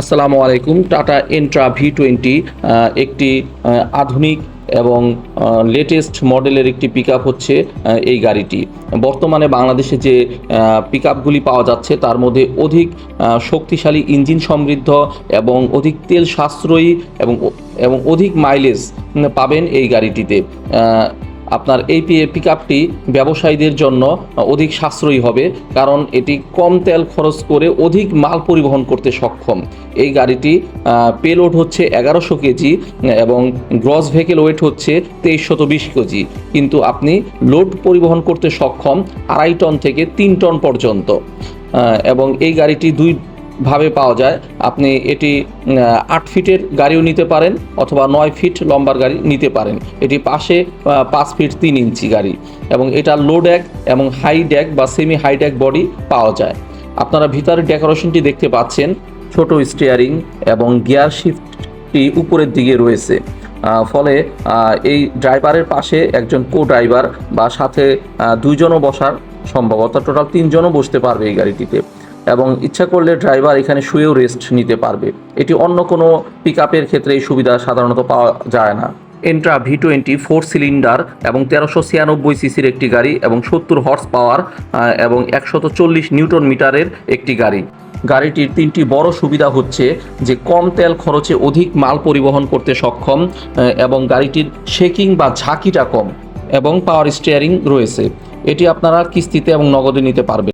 আসসালামু আলাইকুম। Tata এন্ট্রা V twenty একটি আধুনিক এবং লেটেস্ট মডেলের একটি পিক হচ্ছে এই গাড়িটি। বর্তমানে বাংলাদেশে যে পিক পাওয়া যাচ্ছে, তার মধ্যে অধিক শক্তিশালী ইঞ্জিন সমৃদ্ধ এবং অধিক তেল সাশ্রয়ী এবং এবং অধিক মাইলেজ পাবেন এই গাড়িটিতে। আপনার এই পিক আপটি ব্যবসায়ীদের জন্য অধিক সাশ্রয়ী হবে, কারণ এটি কম তেল খরচ করে অধিক মাল পরিবহন করতে সক্ষম। এই গাড়িটি পেলোড হচ্ছে এগারোশো কেজি এবং গ্রস ভেহিকেল ওয়েট হচ্ছে তেইশশত বিশ কেজি। কিন্তু আপনি লোড পরিবহন করতে সক্ষম আড়াই টন থেকে তিন টন পর্যন্ত। এবং এই গাড়িটি দুই ভাবে পাওয়া যায়। আপনি এটি আট ফিটের গাড়িও নিতে পারেন অথবা নয় ফিট লম্বার গাড়ি নিতে পারেন। এটি পাশে পাঁচ ফিট তিন ইঞ্চি গাড়ি এবং এটা লো ড্যাক এবং হাই ড্যাক বা সেমি হাই ড্যাক বডি পাওয়া যায়। আপনারা ভিতরের ডেকোরেশনটি দেখতে পাচ্ছেন। ছোট স্টিয়ারিং এবং গিয়ার শিফটটি উপরের দিকে রয়েছে। ফলে এই ড্রাইভারের পাশে একজন কো ড্রাইভার বা সাথে দুইজনও বসার সম্ভব অর্থাৎ টোটাল তিনজনও বসতে পারবে এই গাড়িটিতে। এবং ইচ্ছা করলে ড্রাইভার এখানে শুয়েও রেস্ট নিতে পারবে। এটি অন্য কোনো পিক ক্ষেত্রে এই সুবিধা সাধারণত পাওয়া যায় না। এন্ট্রা ভি টোয়েন্টি ফোর সিলিন্ডার এবং তেরোশো ছিয়ানব্বই সিসির একটি গাড়ি এবং সত্তর হর্স পাওয়ার এবং একশত চল্লিশ নিউটন মিটারের একটি গাড়ি। গাড়িটির তিনটি বড় সুবিধা হচ্ছে যে কম তেল খরচে অধিক মাল পরিবহন করতে সক্ষম এবং গাড়িটির শেকিং বা ঝাঁকিটা কম, এবং পাওয়ার স্টিয়ারিং রয়েছে। এটি আপনারা কিস্তিতে এবং নগদে নিতে পারবেন।